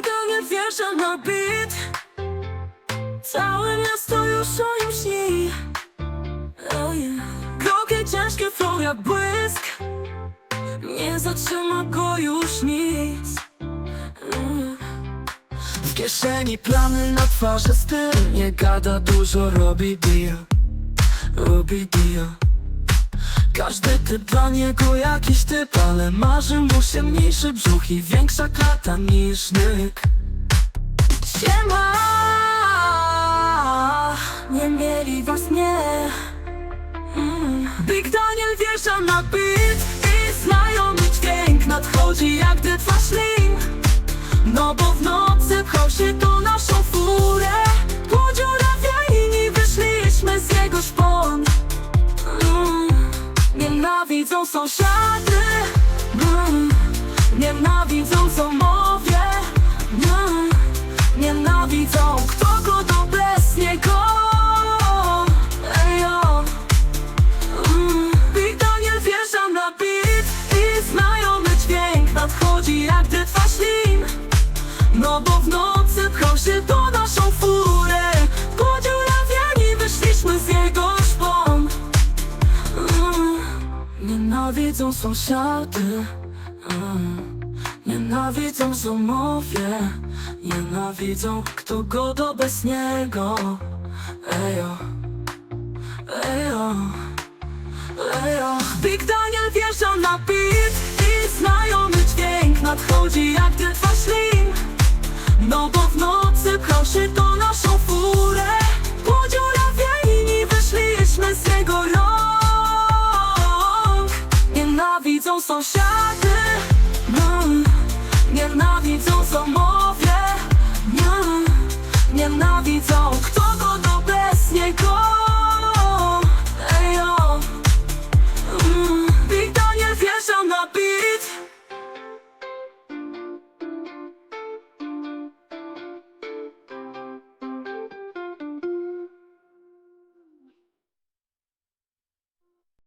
Daniel wjeżdża na beat. Całe miasto już o nim śni. Oh yeah. Ciężkie, flow jak błysk Nie zatrzyma go już nic. W kieszeni plany, na twarzy styl. Nie gada dużo, robi deal Robi deal każdy typ dla niego jakiś typ Ale marzy mu się mniejszy brzuch i większa klata niż nyk. Siema! Nie mieli was, nie. Mm. Big Daniel wjeżdża na beat I znajomy dźwięk nadchodzi jak gdy twa ślin. No bo w nocy pchał się do Nienawidzą sąsiady mm. Nienawidzą co mówię Nienawidzą sąsiady Nienawidzą zomowie Nienawidzą kto go bez niego. Ejo Ejo Ejo. Big Daniel wjeżdża na beat I znajomy dźwięk nadchodzi jak gdy twa ślin. No bo w nocy pchał się Nienawidzą sąsiady, mm, nienawidzą samochody